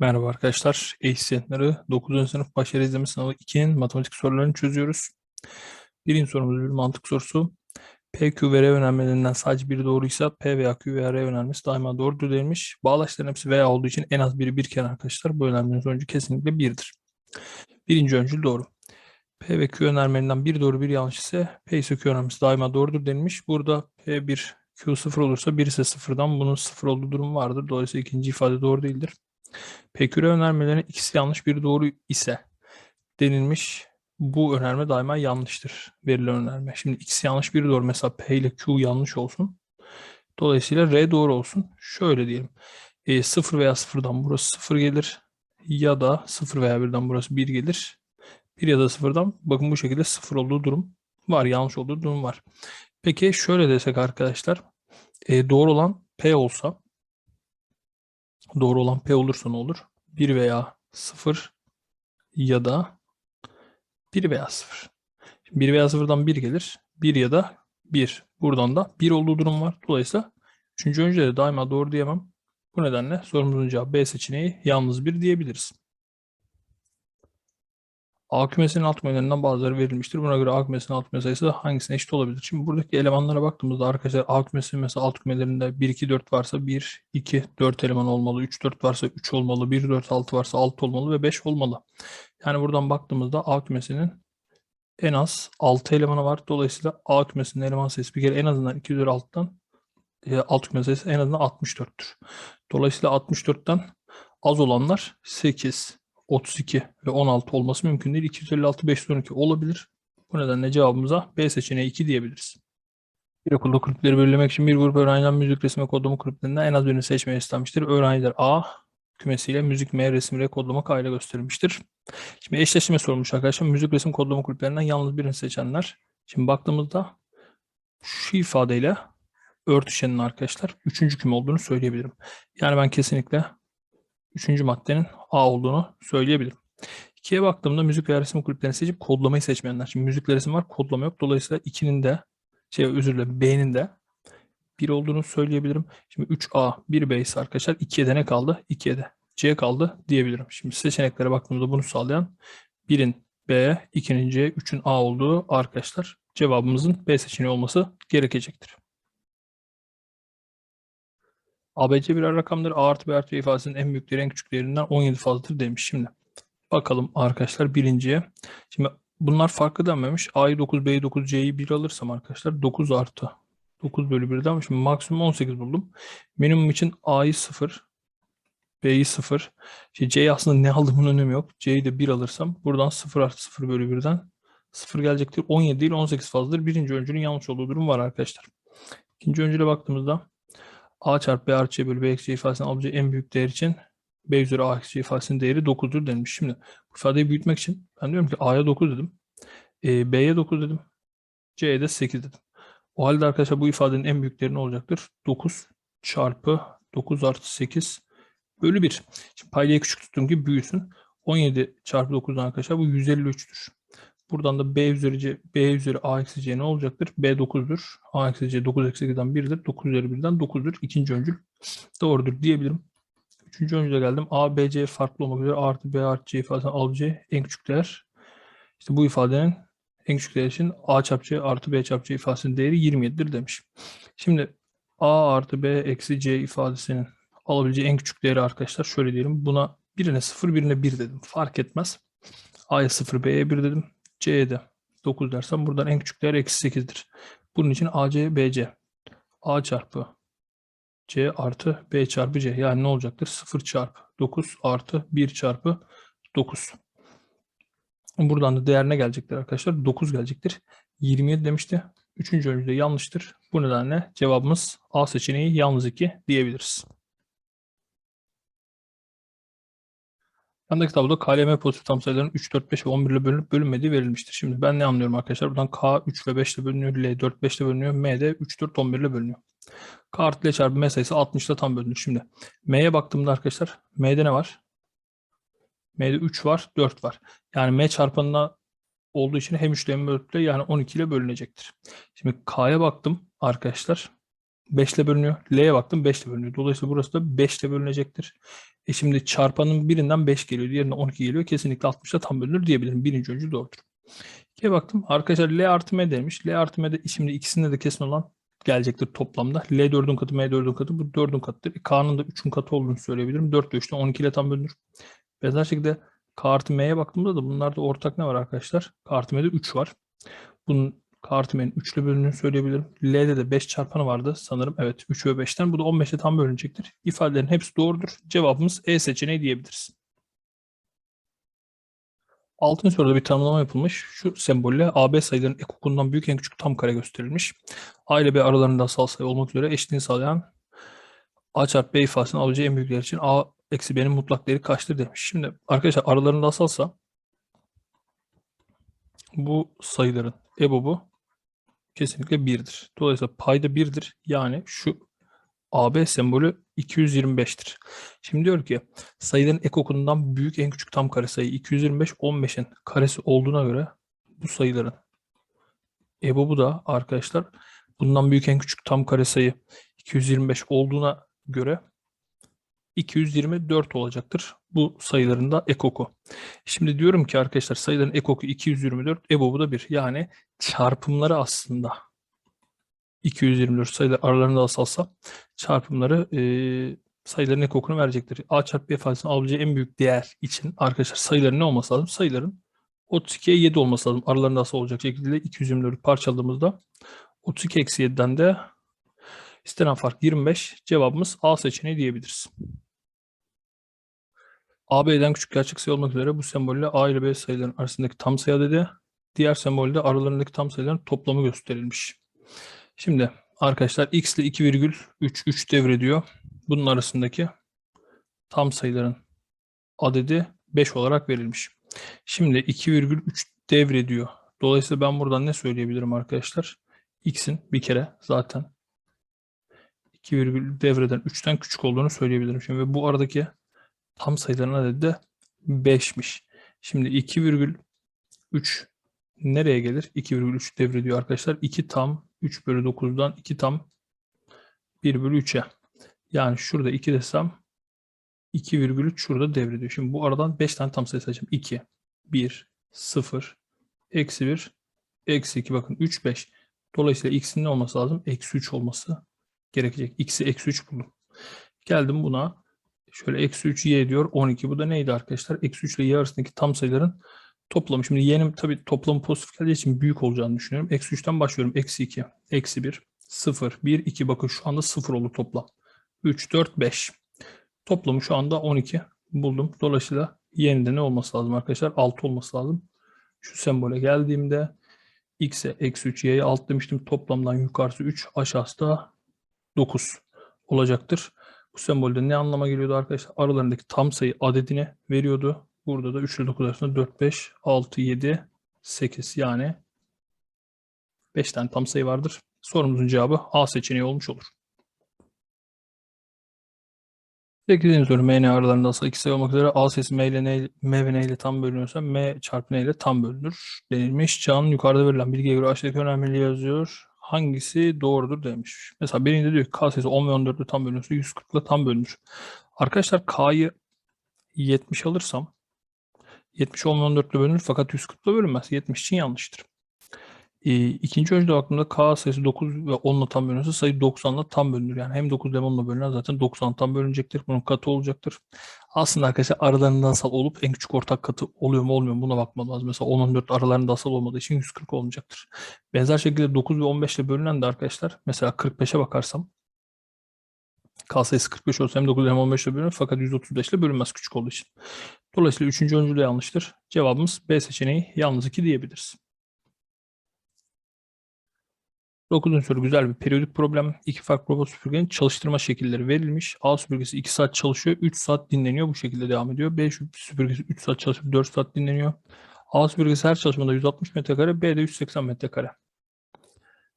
Merhaba arkadaşlar. Eğitim 9. sınıf başarı izleme sınavı 2'nin matematik sorularını çözüyoruz. Birinci sorumuz bir mantık sorusu. P, Q ve R önermelerinden sadece biri doğruysa P veya Q veya R önermesi daima doğrudur denilmiş. Bağlaçların hepsi veya olduğu için en az biri birken arkadaşlar bu önermenin sonucu kesinlikle birdir. Birinci öncül doğru. P ve Q önermelerinden bir doğru bir yanlış ise P ise Q önermesi daima doğrudur denilmiş. Burada P 1, Q 0 olursa 1 ise 0'dan bunun 0 olduğu durum vardır. Dolayısıyla ikinci ifade doğru değildir. Peküre önermelerinin ikisi yanlış biri doğru ise denilmiş. Bu önerme daima yanlıştır. Verilen önerme. Şimdi ikisi yanlış biri doğru. Mesela P ile Q yanlış olsun. Dolayısıyla R doğru olsun. Şöyle diyelim. E, 0 veya 0'dan burası 0 gelir. Ya da 0 veya 1'den burası 1 gelir. 1 ya da 0'dan bakın bu şekilde 0 olduğu durum var. Yanlış olduğu durum var. Peki şöyle desek arkadaşlar. E, doğru olan P olsa Doğru olan P olursa ne olur? 1 veya 0 ya da 1 veya 0. Şimdi 1 veya 0'dan 1 gelir. 1 ya da 1. Buradan da 1 olduğu durum var. Dolayısıyla 3. öncüde de daima doğru diyemem. Bu nedenle sorumuzun cevabı B seçeneği yalnız 1 diyebiliriz. A kümesinin alt kümelerinden bazıları verilmiştir. Buna göre A kümesinin alt küme sayısı hangisine eşit olabilir? Şimdi buradaki elemanlara baktığımızda arkadaşlar A kümesinin mesela alt kümelerinde 1, 2, 4 varsa 1, 2, 4 eleman olmalı. 3, 4 varsa 3 olmalı. 1, 4, 6 varsa 6 olmalı ve 5 olmalı. Yani buradan baktığımızda A kümesinin en az 6 elemanı var. Dolayısıyla A kümesinin eleman sayısı bir kere en azından 2 üzeri 6'dan e, alt küme sayısı en azından 64'tür. Dolayısıyla 64'ten az olanlar 8, 32 ve 16 olması mümkün değil. 256, 512 olabilir. Bu nedenle cevabımıza B seçeneği 2 diyebiliriz. Bir okulda kulüpleri belirlemek için bir grup öğrenciden müzik, resim ve kodlama kulüplerinden en az birini seçmeyi istenmiştir. Öğrenciler A kümesiyle müzik, M, resim ve kodlama K gösterilmiştir. Şimdi eşleşme sorulmuş arkadaşlar. Müzik, resim, kodlama kulüplerinden yalnız birini seçenler. Şimdi baktığımızda şu ifadeyle örtüşenin arkadaşlar üçüncü küme olduğunu söyleyebilirim. Yani ben kesinlikle üçüncü maddenin A olduğunu söyleyebilirim. İkiye baktığımda müzik ve resim kulüplerini seçip kodlamayı seçmeyenler. Şimdi müzik ve resim var, kodlama yok. Dolayısıyla 2'nin de, şey özür dilerim B'nin de 1 olduğunu söyleyebilirim. Şimdi 3A, 1B ise arkadaşlar 2'ye de ne kaldı? 2'ye de C kaldı diyebilirim. Şimdi seçeneklere baktığımızda bunu sağlayan 1'in B, 2'nin C, 3'ün A olduğu arkadaşlar cevabımızın B seçeneği olması gerekecektir. ABC birer rakamdır. A artı B artı B ifadesinin en büyükleri en küçüklerinden 17 fazladır demiş. Şimdi bakalım arkadaşlar birinciye. Şimdi bunlar farklı denmemiş. A'yı 9, B'yi 9, C'yi 1 alırsam arkadaşlar 9 artı 9 bölü 1'den şimdi maksimum 18 buldum. Minimum için A'yı 0, B'yi 0. Şimdi C'yi aslında ne aldığımın önemi yok. C'yi de 1 alırsam buradan 0 artı 0 bölü 1'den 0 gelecektir. 17 değil 18 fazladır. Birinci öncünün yanlış olduğu durum var arkadaşlar. İkinci öncüle baktığımızda a çarpı b artı c bölü b eksi ifadesinin alabileceği en büyük değer için b üzeri a eksi ifadesinin değeri 9'dur denilmiş. Şimdi bu ifadeyi büyütmek için ben diyorum ki a'ya 9 dedim. E, b'ye 9 dedim. c'ye de 8 dedim. O halde arkadaşlar bu ifadenin en büyük değeri ne olacaktır? 9 çarpı 9 artı 8 bölü 1. Şimdi paydayı küçük tuttuğum gibi büyüsün. 17 çarpı 9'dan arkadaşlar bu 153'tür. Buradan da b üzeri c, b üzeri a eksi c ne olacaktır? b 9'dur. a eksi c 9 eksi 2'den 1'dir. 9 üzeri 1'den 9'dur. İkinci öncül doğrudur diyebilirim. Üçüncü öncüle geldim. a, b, c farklı olmak üzere a artı b artı c ifadesinin alabileceği en küçük değer. İşte bu ifadenin en küçük değer için a çarpı c artı b çarpı c ifadesinin değeri 27'dir demiş. Şimdi a artı b eksi c ifadesinin alabileceği en küçük değeri arkadaşlar şöyle diyelim. Buna birine 0 birine 1 dedim. Fark etmez. a'ya 0 b'ye 1 dedim. C'ye de 9 dersem buradan en küçük değer eksi 8'dir. Bunun için AC, BC. A çarpı C artı B çarpı C. Yani ne olacaktır? 0 çarpı 9 artı 1 çarpı 9. Buradan da değer ne gelecektir arkadaşlar? 9 gelecektir. 27 demişti. Üçüncü öncüde yanlıştır. Bu nedenle cevabımız A seçeneği yalnız 2 diyebiliriz. Yandaki tabloda KLM pozitif tam sayıların 3, 4, 5 ve 11 ile bölünüp bölünmediği verilmiştir. Şimdi ben ne anlıyorum arkadaşlar? Buradan K 3 ve 5 ile bölünüyor, L 4, 5 ile bölünüyor, M de 3, 4, 11 ile bölünüyor. K artı L çarpı M sayısı 60 ile tam bölünür. Şimdi M'ye baktığımda arkadaşlar M'de ne var? M'de 3 var, 4 var. Yani M çarpanına olduğu için hem 3 ile hem 4 ile yani 12 ile bölünecektir. Şimdi K'ya baktım arkadaşlar. 5 ile bölünüyor. L'ye baktım 5 ile bölünüyor. Dolayısıyla burası da 5 ile bölünecektir. E şimdi çarpanın birinden 5 geliyor. Diğerinden 12 geliyor. Kesinlikle 60 ile tam bölünür diyebilirim. Birinci öncü doğrudur. 2'ye baktım. Arkadaşlar L artı M demiş. L artı M de şimdi ikisinde de kesin olan gelecektir toplamda. L 4'ün katı, M 4'ün katı. Bu 4'ün katıdır. E, K'nın da 3'ün katı olduğunu söyleyebilirim. 4 ile 3'ten 12 ile tam bölünür. Benzer şekilde K artı M'ye baktığımda da bunlarda ortak ne var arkadaşlar? K artı M'de 3 var. Bunun artı M'nin 3 ile bölündüğünü söyleyebilirim. L'de de 5 çarpanı vardı sanırım. Evet 3 ve 5'ten. Bu da 15'e tam bölünecektir. İfadelerin hepsi doğrudur. Cevabımız E seçeneği diyebiliriz. Altıncı soruda bir tanımlama yapılmış. Şu sembolle AB sayıların ekokundan büyük en küçük tam kare gösterilmiş. A ile B aralarında asal sayı olmak üzere eşitliğini sağlayan A çarpı B ifadesinin alacağı en büyük değer için A eksi B'nin mutlak değeri kaçtır demiş. Şimdi arkadaşlar aralarında asalsa bu sayıların EBOB'u kesinlikle 1'dir. Dolayısıyla payda 1'dir. Yani şu AB sembolü 225'tir. Şimdi diyor ki sayıların ekokundan büyük en küçük tam kare sayı 225 15'in karesi olduğuna göre bu sayıların EBOB'u da arkadaşlar bundan büyük en küçük tam kare sayı 225 olduğuna göre 224 olacaktır. Bu sayıların da ekoku. Şimdi diyorum ki arkadaşlar sayıların ekoku 224, EBOB'u da 1. Yani çarpımları aslında 224 sayılar aralarında asalsa çarpımları e, sayıların ekokunu verecektir. A çarpı B ifadesinin alabileceği en büyük değer için arkadaşlar sayıların ne olması lazım? Sayıların 32'ye 7 olması lazım. Aralarında asal olacak şekilde 224'ü parçaladığımızda 32 eksi 7'den de istenen fark 25. Cevabımız A seçeneği diyebiliriz. A, B'den küçük gerçek sayı olmak üzere bu sembolle A ile B sayıların arasındaki tam sayı dedi. Diğer sembolde aralarındaki tam sayıların toplamı gösterilmiş. Şimdi arkadaşlar x ile 2,3 3 devrediyor. Bunun arasındaki tam sayıların adedi 5 olarak verilmiş. Şimdi 2,3 devrediyor. Dolayısıyla ben buradan ne söyleyebilirim arkadaşlar? x'in bir kere zaten 2 virgül devreden 3'ten küçük olduğunu söyleyebilirim. Şimdi bu aradaki tam sayıların adedi de 5'miş. Şimdi 2,3 nereye gelir? 2,3 devrediyor arkadaşlar. 2 tam 3 bölü 9'dan 2 tam 1 bölü 3'e. Yani şurada 2 desem 2,3 şurada devrediyor. Şimdi bu aradan 5 tane tam sayı sayacağım. 2, 1, 0, eksi 1, eksi 2 bakın 3, 5. Dolayısıyla x'in ne olması lazım? Eksi 3 olması gerekecek. x'i eksi 3 buldum. Geldim buna. Şöyle eksi 3 y diyor 12. Bu da neydi arkadaşlar? Eksi 3 ile y arasındaki tam sayıların toplamı. Şimdi y'nin tabii toplamı pozitif geldiği için büyük olacağını düşünüyorum. Eksi 3'ten başlıyorum. Eksi 2, eksi 1, 0, 1, 2. Bakın şu anda 0 oldu toplam. 3, 4, 5. Toplamı şu anda 12 buldum. Dolayısıyla y'nin de ne olması lazım arkadaşlar? 6 olması lazım. Şu sembole geldiğimde x'e eksi 3, y'ye 6 demiştim. Toplamdan yukarısı 3, aşağısı da 9 olacaktır. Bu sembolde ne anlama geliyordu arkadaşlar? Aralarındaki tam sayı adedini veriyordu. Burada da 3 ile 9 arasında 4, 5, 6, 7, 8 yani 5 tane tam sayı vardır. Sorumuzun cevabı A seçeneği olmuş olur. 8. soru M, N aralarında asal iki sayı olmak üzere A sayısı M, ile N, M ve N ile tam bölünüyorsa M çarpı N ile tam bölünür denilmiş. Çağ'ın yukarıda verilen bilgiye göre aşağıdaki önemli yazıyor. Hangisi doğrudur demiş. Mesela birinde diyor ki K sayısı 10 ve 14 ile tam bölünürse 140 ile tam bölünür. Arkadaşlar K'yı 70 alırsam 70 10 ve 14 ile bölünür fakat 140 ile bölünmez. 70 için yanlıştır. E, ikinci öncede aklımda K sayısı 9 ve 10 ile tam bölünürse sayı 90 ile tam bölünür. Yani hem 9 hem 10 ile bölünen zaten 90 tam bölünecektir. Bunun katı olacaktır. Aslında arkadaşlar aralarında asal olup en küçük ortak katı oluyor mu olmuyor mu buna bakmam lazım. Mesela 10 14 aralarında asal olmadığı için 140 olmayacaktır. Benzer şekilde 9 ve 15 ile bölünen de arkadaşlar mesela 45'e bakarsam K sayısı 45 olsa hem 9 hem 15 ile bölünür fakat 135 ile bölünmez küçük olduğu için. Dolayısıyla 3. öncül de yanlıştır. Cevabımız B seçeneği yalnız 2 diyebiliriz. 9. soru güzel bir periyodik problem. İki farklı robot süpürgenin çalıştırma şekilleri verilmiş. A süpürgesi 2 saat çalışıyor, 3 saat dinleniyor. Bu şekilde devam ediyor. B süpürgesi 3 saat çalışıyor, 4 saat dinleniyor. A süpürgesi her çalışmada 160 metrekare, B de 180 metrekare.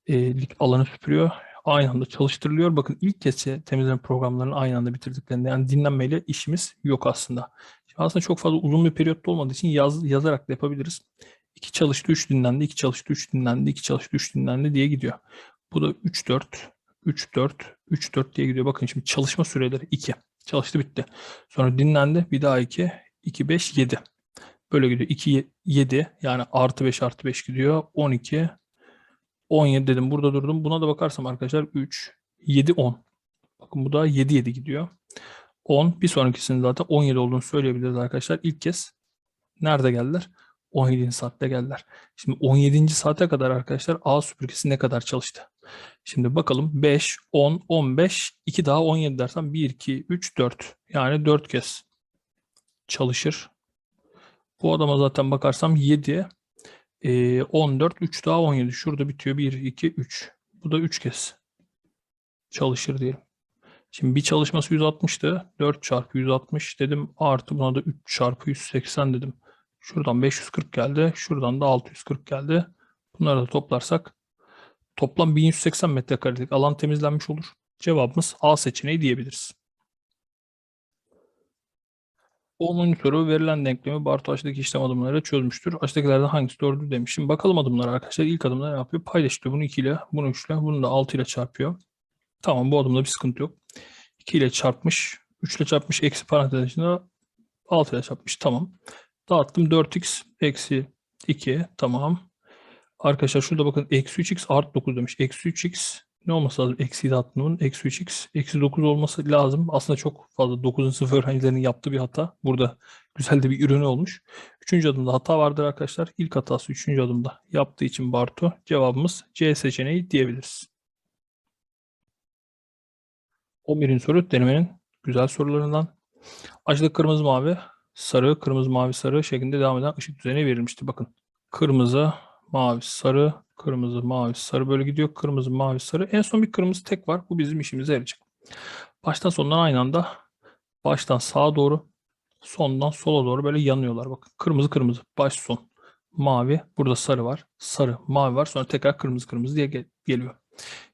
E, alanı süpürüyor. Aynı anda çalıştırılıyor. Bakın ilk kez temizleme programlarını aynı anda bitirdiklerinde yani dinlenmeyle işimiz yok aslında. Şimdi aslında çok fazla uzun bir periyotta olmadığı için yaz, yazarak da yapabiliriz. 2 çalıştı 3 dinlendi, 2 çalıştı 3 dinlendi, 2 çalıştı 3 dinlendi diye gidiyor. Bu da 3 4 3, 4, 3, 4 diye gidiyor. Bakın şimdi çalışma süreleri 2. Çalıştı bitti. Sonra dinlendi. Bir daha 2, 2, 5, 7. Böyle gidiyor. 2, 7 yani artı 5 artı 5 gidiyor. 12, 17 dedim. Burada durdum. Buna da bakarsam arkadaşlar 3, 7, 10. Bakın bu da 7, 7 gidiyor. 10. Bir sonrakisinin zaten 17 olduğunu söyleyebiliriz arkadaşlar. İlk kez nerede geldiler? 17. saatte geldiler. Şimdi 17. saate kadar arkadaşlar A süpürgesi ne kadar çalıştı? Şimdi bakalım 5, 10, 15, 2 daha 17 dersem 1, 2, 3, 4. Yani 4 kez çalışır. Bu adama zaten bakarsam 7, e, 14, 3 daha 17. Şurada bitiyor 1, 2, 3. Bu da 3 kez çalışır diyelim. Şimdi bir çalışması 160'tı. 4 çarpı 160 dedim. Artı buna da 3 çarpı 180 dedim. Şuradan 540 geldi. Şuradan da 640 geldi. Bunları da toplarsak toplam 1180 metrekarelik alan temizlenmiş olur. Cevabımız A seçeneği diyebiliriz. 10. soru verilen denklemi Bartu işlem adımları çözmüştür. Aşağıdakilerden hangisi doğrudur demiş. Şimdi bakalım adımlara arkadaşlar. İlk adımda ne yapıyor? Paylaşıyor. Bunu 2 ile, bunu 3 ile, bunu da 6 ile çarpıyor. Tamam bu adımda bir sıkıntı yok. 2 ile çarpmış. 3 ile çarpmış. Eksi parantez içinde 6 ile çarpmış. Tamam. Dağıttım 4x eksi 2. Tamam. Arkadaşlar şurada bakın eksi 3x artı 9 demiş. Eksi 3x ne olması lazım? Eksi dağıtımının eksi 3x eksi 9 olması lazım. Aslında çok fazla 9'un sıfır öğrencilerinin yaptığı bir hata. Burada güzel de bir ürünü olmuş. Üçüncü adımda hata vardır arkadaşlar. İlk hatası üçüncü adımda yaptığı için Bartu. Cevabımız C seçeneği diyebiliriz. 11. soru denemenin güzel sorularından. Aşağıda kırmızı mavi, sarı, kırmızı mavi, sarı şeklinde devam eden ışık düzeni verilmişti. Bakın kırmızı, mavi, sarı, kırmızı, mavi, sarı böyle gidiyor. Kırmızı, mavi, sarı. En son bir kırmızı tek var. Bu bizim işimize yarayacak. Baştan sondan aynı anda baştan sağa doğru, sondan sola doğru böyle yanıyorlar. Bakın kırmızı, kırmızı, baş son. Mavi, burada sarı var. Sarı, mavi var. Sonra tekrar kırmızı, kırmızı diye gel- geliyor.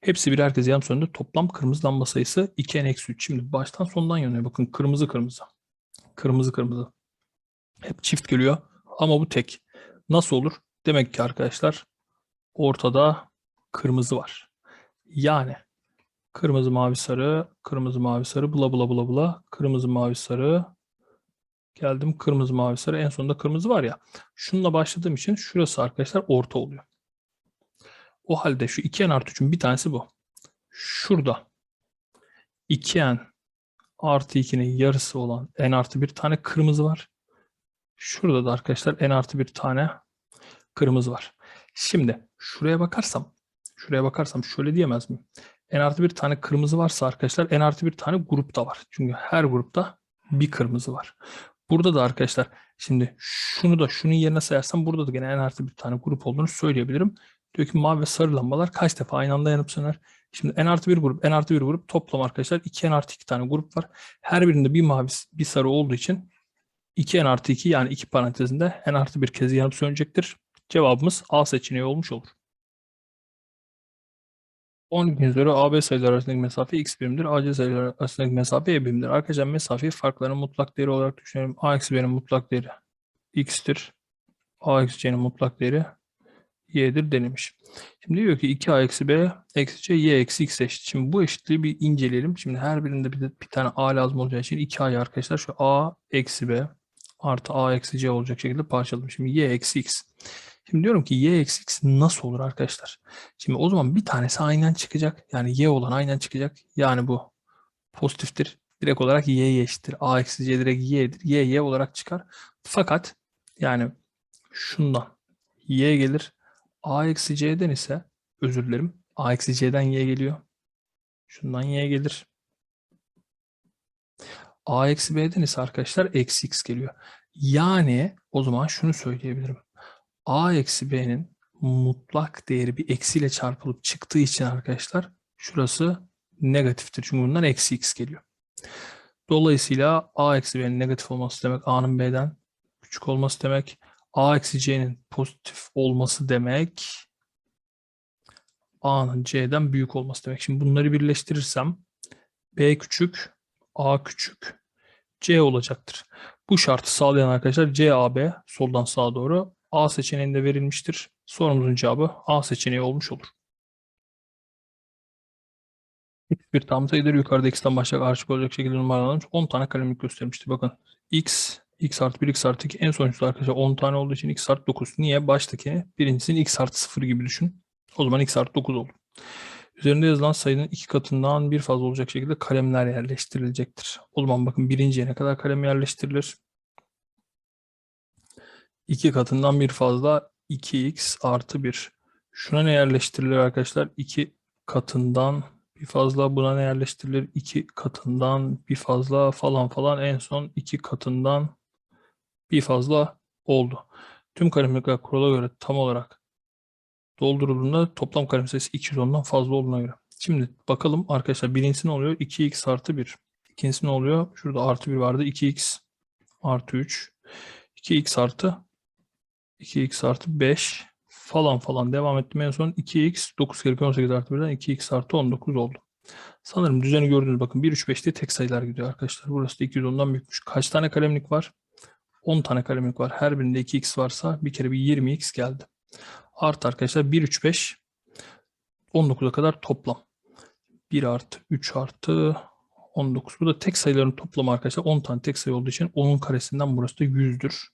Hepsi birer kez yan söndü. Toplam kırmızı lamba sayısı 2n-3. Şimdi baştan sondan yanıyor. Bakın kırmızı kırmızı. Kırmızı kırmızı. Hep çift geliyor. Ama bu tek. Nasıl olur? Demek ki arkadaşlar ortada kırmızı var. Yani kırmızı mavi sarı, kırmızı mavi sarı, bula bula bula bula, kırmızı mavi sarı, geldim kırmızı mavi sarı, en sonunda kırmızı var ya. Şununla başladığım için şurası arkadaşlar orta oluyor. O halde şu 2n artı 3'ün bir tanesi bu. Şurada 2n artı 2'nin yarısı olan n artı bir tane kırmızı var. Şurada da arkadaşlar n artı bir tane kırmızı var. Şimdi şuraya bakarsam, şuraya bakarsam şöyle diyemez miyim? N artı bir tane kırmızı varsa arkadaşlar n artı bir tane grupta var. Çünkü her grupta bir kırmızı var. Burada da arkadaşlar şimdi şunu da şunun yerine sayarsam burada da gene n artı bir tane grup olduğunu söyleyebilirim. Diyor ki mavi ve sarı lambalar kaç defa aynı anda yanıp söner? Şimdi n artı bir grup, n artı bir grup toplam arkadaşlar 2 n artı 2 tane grup var. Her birinde bir mavi bir sarı olduğu için 2 n artı 2 yani 2 parantezinde n artı bir kez yanıp sönecektir. Cevabımız A seçeneği olmuş olur. 12. soru AB sayıları arasındaki mesafe x birimdir. AC sayıları arasındaki mesafe y birimdir. Arkadaşlar mesafeyi farklarının mutlak değeri olarak düşünelim. A eksi b'nin mutlak değeri x'tir. A eksi c'nin mutlak değeri y'dir denilmiş. Şimdi diyor ki 2a eksi b eksi c y eksi x eşit. Şimdi bu eşitliği bir inceleyelim. Şimdi her birinde bir, bir tane a lazım olacağı için 2a'yı arkadaşlar şu a eksi b artı a eksi c olacak şekilde parçaladım. Şimdi y eksi x. Şimdi diyorum ki y eksi x nasıl olur arkadaşlar? Şimdi o zaman bir tanesi aynen çıkacak. Yani y olan aynen çıkacak. Yani bu pozitiftir. Direkt olarak y'ye eşittir. a eksi c direkt y'dir. y y olarak çıkar. Fakat yani şundan y gelir. A eksi c'den ise özür dilerim. a eksi c'den y geliyor. Şundan y gelir. a eksi b'den ise arkadaşlar eksi x geliyor. Yani o zaman şunu söyleyebilirim a eksi b'nin mutlak değeri bir eksiyle çarpılıp çıktığı için arkadaşlar şurası negatiftir. Çünkü bundan eksi x geliyor. Dolayısıyla a eksi b'nin negatif olması demek a'nın b'den küçük olması demek. A eksi c'nin pozitif olması demek a'nın c'den büyük olması demek. Şimdi bunları birleştirirsem b küçük, a küçük, c olacaktır. Bu şartı sağlayan arkadaşlar CAB soldan sağa doğru A seçeneğinde verilmiştir. Sorumuzun cevabı A seçeneği olmuş olur. bir tam sayıdır. Yukarıda x'ten başlayarak ardışık olacak şekilde numaralanmış. 10 tane kalemlik göstermişti. Bakın x, x artı 1, x artı 2 en sonuncusu arkadaşlar 10 tane olduğu için x artı 9. Niye? Baştaki birincisini x artı 0 gibi düşün. O zaman x artı 9 olur. Üzerinde yazılan sayının iki katından bir fazla olacak şekilde kalemler yerleştirilecektir. O zaman bakın birinciye ne kadar kalem yerleştirilir? İki katından bir fazla 2x artı 1. Şuna ne yerleştirilir arkadaşlar? 2 katından bir fazla buna ne yerleştirilir? 2 katından bir fazla falan falan en son 2 katından bir fazla oldu. Tüm kalemlikler kurala göre tam olarak doldurulduğunda toplam kalem sayısı 210'dan fazla olduğuna göre. Şimdi bakalım arkadaşlar birincisi ne oluyor? 2x artı 1. İkincisi ne oluyor? Şurada artı 1 vardı. 2x artı 3. 2x artı 2x artı 5 falan falan devam ettim. En son 2x 9 kere 18 artı 1'den 2x artı 19 oldu. Sanırım düzeni gördünüz. Bakın 1, 3, 5 diye tek sayılar gidiyor arkadaşlar. Burası da 210'dan büyükmüş. Kaç tane kalemlik var? 10 tane kalemlik var. Her birinde 2x varsa bir kere bir 20x geldi. Artı arkadaşlar 1, 3, 5 19'a kadar toplam. 1 artı 3 artı 19. Bu da tek sayıların toplamı arkadaşlar. 10 tane tek sayı olduğu için 10'un karesinden burası da 100'dür.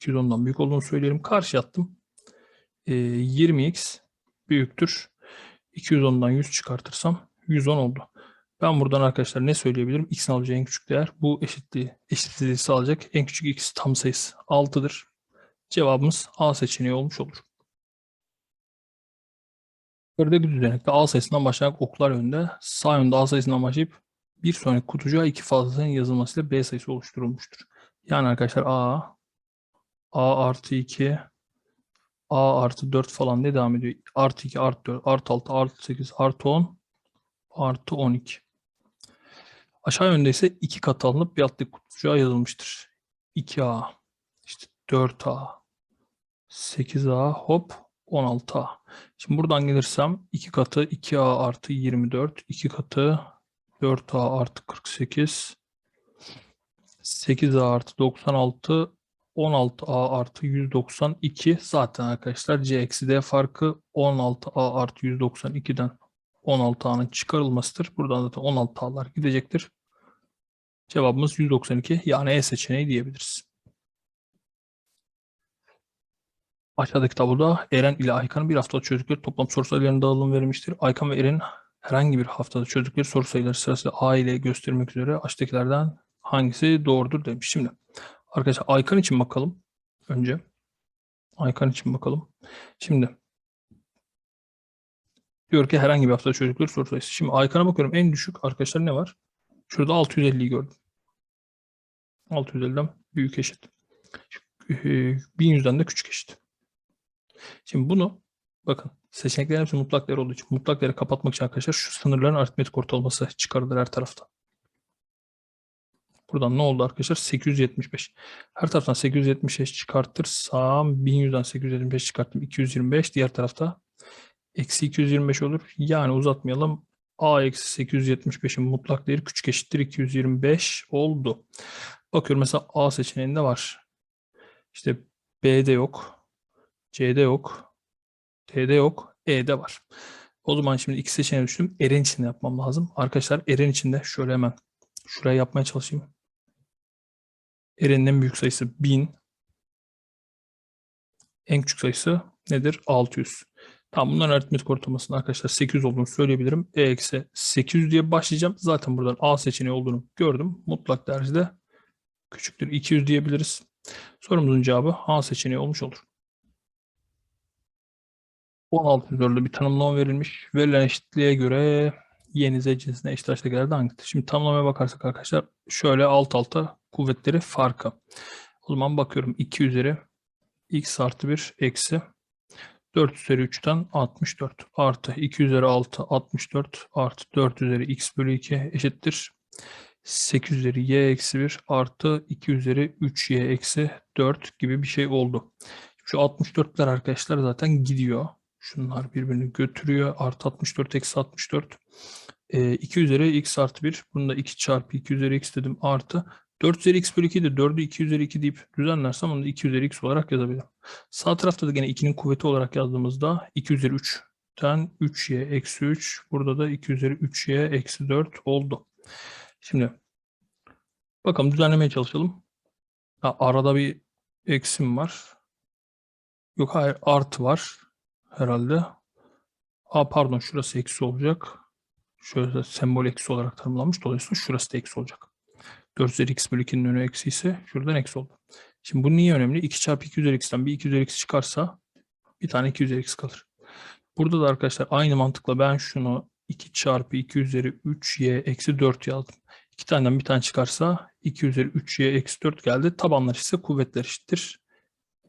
210'dan büyük olduğunu söyleyelim. Karşı attım. Ee, 20x büyüktür. 210'dan 100 çıkartırsam 110 oldu. Ben buradan arkadaşlar ne söyleyebilirim? X'in alacağı en küçük değer bu eşitliği, eşitsizliği sağlayacak en küçük x tam sayısı 6'dır. Cevabımız A seçeneği olmuş olur. Yukarıdaki düzenekte A sayısından başlayarak oklar yönde, sağ yönde A sayısından başlayıp bir sonraki kutucuğa iki fazlasının yazılmasıyla B sayısı oluşturulmuştur. Yani arkadaşlar A, A artı 2, A artı 4 falan diye devam ediyor. Artı 2, artı 4, artı 6, artı 8, artı 10, artı 12. Aşağı yönde ise iki kat alınıp bir alttaki kutucuğa yazılmıştır. 2A, işte 4A, 8A, hop 16A. Şimdi buradan gelirsem 2 katı 2A artı 24, 2 katı 4A artı 48, 8A artı 96, 16A artı 192 zaten arkadaşlar C eksi D farkı 16A artı 192'den 16A'nın çıkarılmasıdır. Buradan zaten 16A'lar gidecektir. Cevabımız 192 yani E seçeneği diyebiliriz. Aşağıdaki tabloda Eren ile Aykan'ın bir haftada çözdükleri toplam soru sayılarının dağılımı verilmiştir. Aykan ve Eren herhangi bir haftada çözdükleri soru sayıları sırasıyla A ile göstermek üzere aşağıdakilerden hangisi doğrudur demiş. Şimdi arkadaşlar Aykan için bakalım önce. Aykan için bakalım. Şimdi diyor ki herhangi bir haftada çözdükleri soru sayısı. Şimdi Aykan'a bakıyorum en düşük arkadaşlar ne var? Şurada 650'yi gördüm. 650'den büyük eşit. 1100'den de küçük eşit. Şimdi bunu bakın seçeneklerin hepsi mutlak değer olduğu için mutlak değeri kapatmak için arkadaşlar şu sınırların aritmetik ortalaması çıkarılır her tarafta. Buradan ne oldu arkadaşlar? 875. Her taraftan 875 çıkartırsam 1100'den 875 çıkarttım. 225. Diğer tarafta eksi 225 olur. Yani uzatmayalım. A eksi 875'in mutlak değeri küçük eşittir 225 oldu. Bakıyorum mesela A seçeneğinde var. İşte B'de yok. C'de yok. D'de yok. E'de var. O zaman şimdi iki seçeneğe düştüm. Eren için yapmam lazım. Arkadaşlar Eren için de şöyle hemen şuraya yapmaya çalışayım. Eren'in en büyük sayısı 1000. En küçük sayısı nedir? 600. Tamam bunların aritmetik ortalamasının arkadaşlar 800 olduğunu söyleyebilirim. E eksi 800 diye başlayacağım. Zaten buradan A seçeneği olduğunu gördüm. Mutlak derecede küçüktür 200 diyebiliriz. Sorumuzun cevabı A seçeneği olmuş olur. 16 üzerinde bir tanımlama verilmiş. Verilen eşitliğe göre yeni z cinsine eşit açıdakilerden hangisidir? Şimdi tanımlamaya bakarsak arkadaşlar şöyle alt alta kuvvetleri farkı. O zaman bakıyorum 2 üzeri x artı 1 eksi 4 üzeri 3'ten 64 artı 2 üzeri 6 64 artı 4 üzeri x bölü 2 eşittir. 8 üzeri y eksi 1 artı 2 üzeri 3y eksi 4 gibi bir şey oldu. Şu 64'ler arkadaşlar zaten gidiyor. Şunlar birbirini götürüyor. Artı 64 eksi 64. E, 2 üzeri x artı 1. Bunu da 2 çarpı 2 üzeri x dedim. Artı 4 üzeri x bölü 2 de 4'ü 2 üzeri 2 deyip düzenlersem onu da 2 üzeri x olarak yazabilirim. Sağ tarafta da gene 2'nin kuvveti olarak yazdığımızda 2 üzeri 3 4'ten 3y eksi 3. Burada da 2 üzeri 3y eksi 4 oldu. Şimdi bakalım düzenlemeye çalışalım. Ha, arada bir eksim var. Yok hayır artı var herhalde. Aa pardon şurası eksi olacak. Şöyle sembol eksi olarak tanımlanmış. Dolayısıyla şurası da eksi olacak. 4 üzeri x bölü 2'nin önü eksi ise şuradan eksi oldu. Şimdi bu niye önemli? 2 çarpı 2 üzeri x'ten bir 2 üzeri x çıkarsa bir tane 2 üzeri x kalır. Burada da arkadaşlar aynı mantıkla ben şunu 2 çarpı 2 üzeri 3y eksi 4 yazdım. İki taneden bir tane çıkarsa 2 üzeri 3y eksi 4 geldi. Tabanlar ise kuvvetler eşittir.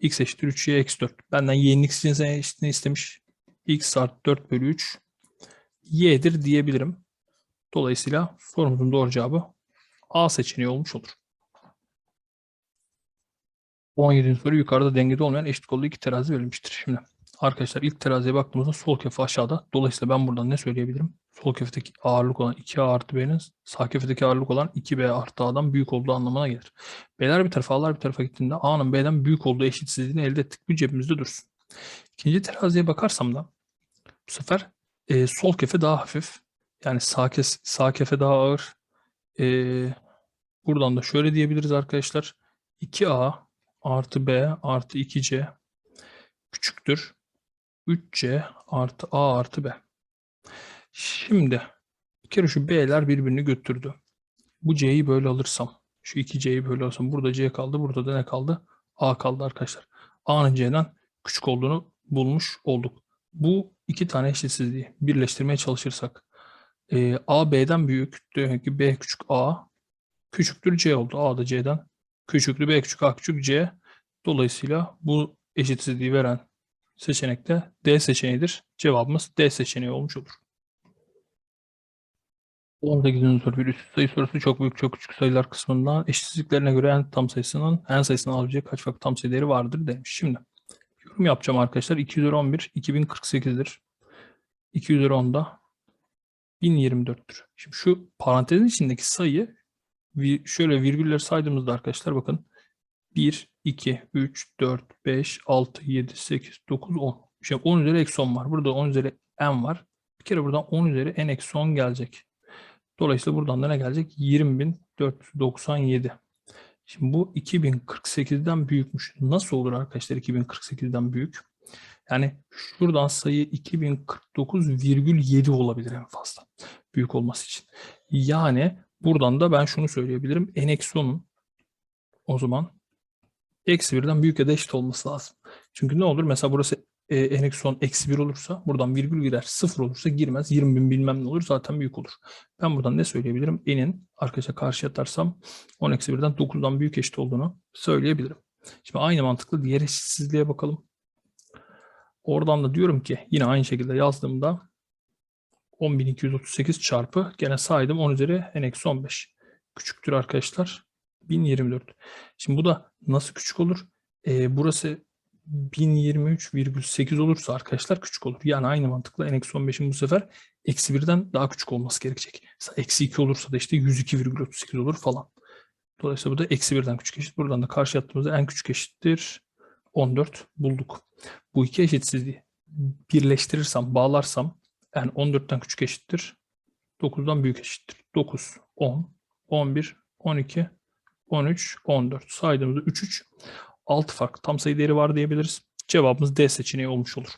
x eşittir 3y eksi 4. Benden y'nin x cinsine eşitliğini istemiş. x artı 4 bölü 3 y'dir diyebilirim. Dolayısıyla sorumuzun doğru cevabı A seçeneği olmuş olur. 17. soru yukarıda dengede olmayan eşit kollu iki terazi verilmiştir. Şimdi arkadaşlar ilk teraziye baktığımızda sol kefe aşağıda. Dolayısıyla ben buradan ne söyleyebilirim? Sol kefedeki ağırlık olan 2A artı B'nin sağ kefedeki ağırlık olan 2B artı A'dan büyük olduğu anlamına gelir. B'ler bir tarafa A'lar bir tarafa gittiğinde A'nın B'den büyük olduğu eşitsizliğini elde ettik. Bu cebimizde dursun. İkinci teraziye bakarsam da bu sefer e, sol kefe daha hafif. Yani sağ, kes, sağ kefe daha ağır. E, buradan da şöyle diyebiliriz arkadaşlar. 2A artı B artı 2C küçüktür. 3C artı A artı B. Şimdi bir kere şu B'ler birbirini götürdü. Bu C'yi böyle alırsam, şu 2C'yi böyle alırsam burada C kaldı, burada da ne kaldı? A kaldı arkadaşlar. A'nın C'den küçük olduğunu bulmuş olduk. Bu iki tane eşitsizliği birleştirmeye çalışırsak e, A B'den büyük, demek ki B küçük A küçüktür C oldu. A da C'den küçüktür, B küçük A küçük C. Dolayısıyla bu eşitsizliği veren seçenek de D seçeneğidir. Cevabımız D seçeneği olmuş olur. 18. soru bir üst sayı sorusu çok büyük çok küçük sayılar kısmından eşitsizliklerine göre en tam sayısının en sayısının alabileceği kaç farklı tam sayı değeri vardır demiş. Şimdi yorum yapacağım arkadaşlar. 2 üzeri 11 2048'dir. 2 üzeri 10 da 1024'tür. Şimdi şu parantezin içindeki sayı şöyle virgüller saydığımızda arkadaşlar bakın 1, 2, 3, 4, 5, 6, 7, 8, 9, 10. Şimdi 10 üzeri eksi 10 var. Burada 10 üzeri n var. Bir kere buradan 10 üzeri n eksi 10 gelecek. Dolayısıyla buradan da ne gelecek? 20.497. Şimdi bu 2048'den büyükmüş. Nasıl olur arkadaşlar 2048'den büyük? Yani şuradan sayı 2049,7 olabilir en fazla. Büyük olması için. Yani buradan da ben şunu söyleyebilirim. n eksi 10'un o zaman eksi 1'den büyük ya da eşit olması lazım. Çünkü ne olur? Mesela burası e, n eksi 10 eksi 1 olursa buradan virgül girer. 0 olursa girmez. 20 bin bilmem ne olur. Zaten büyük olur. Ben buradan ne söyleyebilirim? n'in arkadaşa karşı atarsam 10 eksi 1'den 9'dan büyük eşit olduğunu söyleyebilirim. Şimdi aynı mantıklı diğer eşitsizliğe bakalım. Oradan da diyorum ki yine aynı şekilde yazdığımda 10.238 çarpı gene saydım 10 üzeri n eksi 15. Küçüktür arkadaşlar. 1024. Şimdi bu da nasıl küçük olur? Ee, burası 1023,8 olursa arkadaşlar küçük olur. Yani aynı mantıkla n eksi 15'in bu sefer eksi 1'den daha küçük olması gerekecek. Eksi 2 olursa da işte 102,38 olur falan. Dolayısıyla bu da eksi 1'den küçük eşit. Buradan da karşı attığımızda en küçük eşittir 14 bulduk. Bu iki eşitsizliği birleştirirsem, bağlarsam yani 14'ten küçük eşittir. 9'dan büyük eşittir. 9, 10, 11, 12, 13, 14. Saydığımızda 3, 3. 6 farklı tam sayı değeri var diyebiliriz. Cevabımız D seçeneği olmuş olur.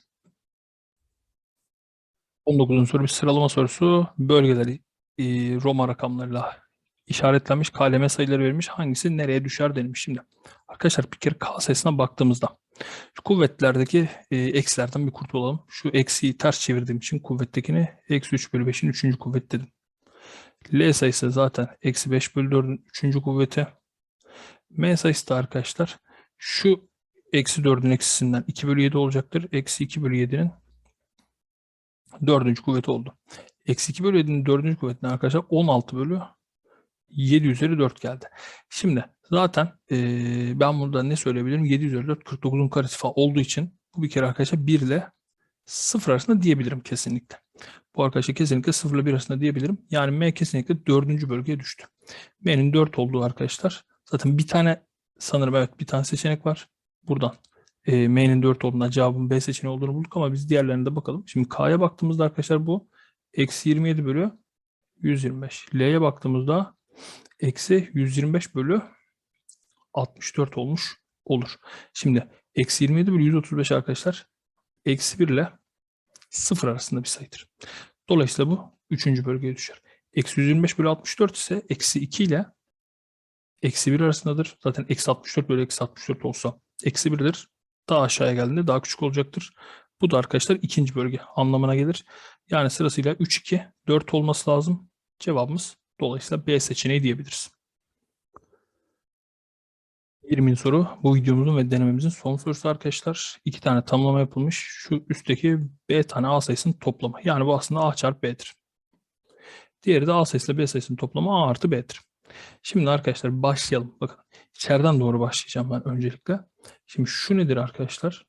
19. soru bir sıralama sorusu. Bölgeleri e, Roma rakamlarıyla işaretlenmiş KLM sayıları verilmiş. Hangisi nereye düşer denilmiş. Şimdi arkadaşlar bir kere K sayısına baktığımızda şu kuvvetlerdeki e, eksilerden bir kurtulalım. Şu eksiyi ters çevirdiğim için kuvvettekini eksi 3 bölü 5'in 3. kuvvet dedim. L sayısı zaten eksi 5 bölü 4'ün 3. kuvveti. M sayısı da arkadaşlar şu eksi 4'ün eksisinden 2 bölü 7 olacaktır. Eksi 2 bölü 7'nin 4. kuvveti oldu. Eksi 2 bölü 7'nin 4. kuvvetine arkadaşlar 16 bölü 7 üzeri 4 geldi. Şimdi zaten e, ben burada ne söyleyebilirim? 7 üzeri 4 49'un karesi falan olduğu için bu bir kere arkadaşlar 1 ile 0 arasında diyebilirim kesinlikle. Bu arkadaşlar kesinlikle 0 ile 1 arasında diyebilirim. Yani M kesinlikle 4. bölgeye düştü. M'nin 4 olduğu arkadaşlar. Zaten bir tane sanırım evet bir tane seçenek var. Buradan e, M'nin 4 olduğundan cevabın B seçeneği olduğunu bulduk ama biz diğerlerine de bakalım. Şimdi K'ya baktığımızda arkadaşlar bu eksi 27 bölü 125. L'ye baktığımızda eksi 125 bölü 64 olmuş olur. Şimdi eksi 27 bölü 135 arkadaşlar eksi 1 ile 0 arasında bir sayıdır. Dolayısıyla bu 3. bölgeye düşer. Eksi 125 bölü 64 ise eksi 2 ile eksi 1 arasındadır. Zaten eksi 64 bölü eksi 64 olsa eksi 1'dir. Daha aşağıya geldiğinde daha küçük olacaktır. Bu da arkadaşlar ikinci bölge anlamına gelir. Yani sırasıyla 3, 2, 4 olması lazım. Cevabımız dolayısıyla B seçeneği diyebiliriz. 20. soru bu videomuzun ve denememizin son sorusu arkadaşlar. İki tane tamlama yapılmış. Şu üstteki B tane A sayısının toplamı. Yani bu aslında A çarpı B'dir. Diğeri de A sayısıyla B sayısının toplamı A artı B'dir. Şimdi arkadaşlar başlayalım. Bakın içeriden doğru başlayacağım ben öncelikle. Şimdi şu nedir arkadaşlar?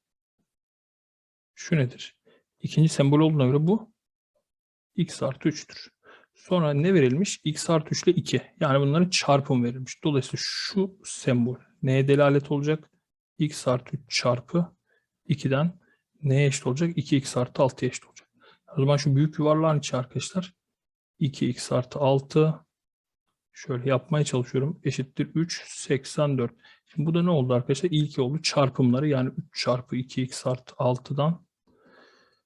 Şu nedir? İkinci sembol olduğuna göre bu x artı 3'tür. Sonra ne verilmiş? x artı 3 ile 2. Yani bunların çarpım verilmiş. Dolayısıyla şu sembol neye delalet olacak? x artı 3 çarpı 2'den neye eşit olacak? 2x artı 6'ya eşit olacak. O zaman şu büyük yuvarlağın içi arkadaşlar 2x artı 6 şöyle yapmaya çalışıyorum. Eşittir 3, 84. Şimdi bu da ne oldu arkadaşlar? İlk oldu çarpımları yani 3 çarpı 2x artı 6'dan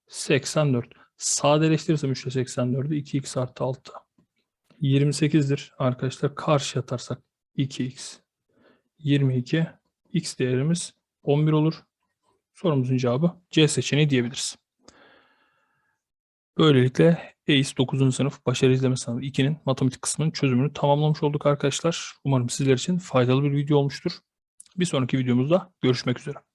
84. Sadeleştirirsem 3 ile 84'ü 2x artı 6. 28'dir arkadaşlar. Karşı atarsak 2x 22. X değerimiz 11 olur. Sorumuzun cevabı C seçeneği diyebiliriz. Böylelikle EIS 9. sınıf başarı izleme sınavı 2'nin matematik kısmının çözümünü tamamlamış olduk arkadaşlar. Umarım sizler için faydalı bir video olmuştur. Bir sonraki videomuzda görüşmek üzere.